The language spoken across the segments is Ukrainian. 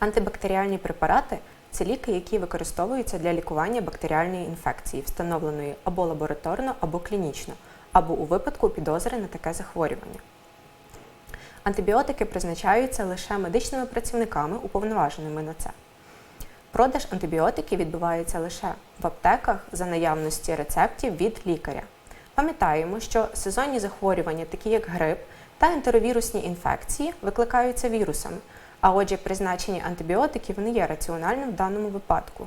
Антибактеріальні препарати це ліки, які використовуються для лікування бактеріальної інфекції, встановленої або лабораторно, або клінічно, або у випадку підозри на таке захворювання. Антибіотики призначаються лише медичними працівниками, уповноваженими на це. Продаж антибіотиків відбувається лише в аптеках за наявності рецептів від лікаря. Пам'ятаємо, що сезонні захворювання, такі як грип та ентеровірусні інфекції, викликаються вірусами, а отже, призначення антибіотиків не є раціональним в даному випадку,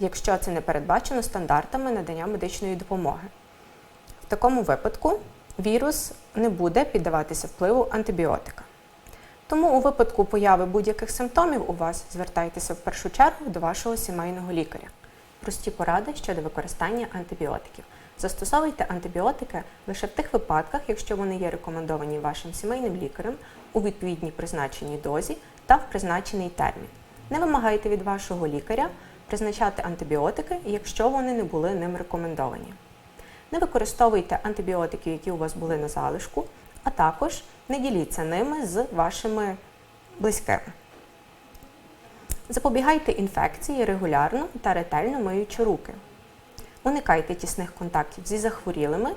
якщо це не передбачено стандартами надання медичної допомоги. В такому випадку вірус не буде піддаватися впливу антибіотика. Тому у випадку появи будь-яких симптомів у вас звертайтеся в першу чергу до вашого сімейного лікаря. Прості поради щодо використання антибіотиків. Застосовуйте антибіотики лише в тих випадках, якщо вони є рекомендовані вашим сімейним лікарем у відповідній призначеній дозі та в призначений термін. Не вимагайте від вашого лікаря призначати антибіотики, якщо вони не були ним рекомендовані. Не використовуйте антибіотики, які у вас були на залишку, а також не діліться ними з вашими близькими. Запобігайте інфекції регулярно та ретельно миючи руки. Уникайте тісних контактів зі захворілими,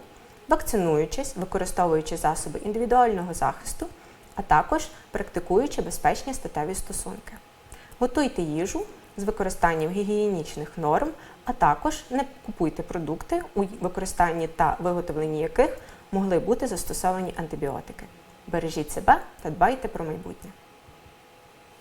вакцинуючись, використовуючи засоби індивідуального захисту, а також практикуючи безпечні статеві стосунки. Готуйте їжу з використанням гігієнічних норм, а також не купуйте продукти, у використанні та виготовленні яких могли бути застосовані антибіотики. Бережіть себе та дбайте про майбутнє.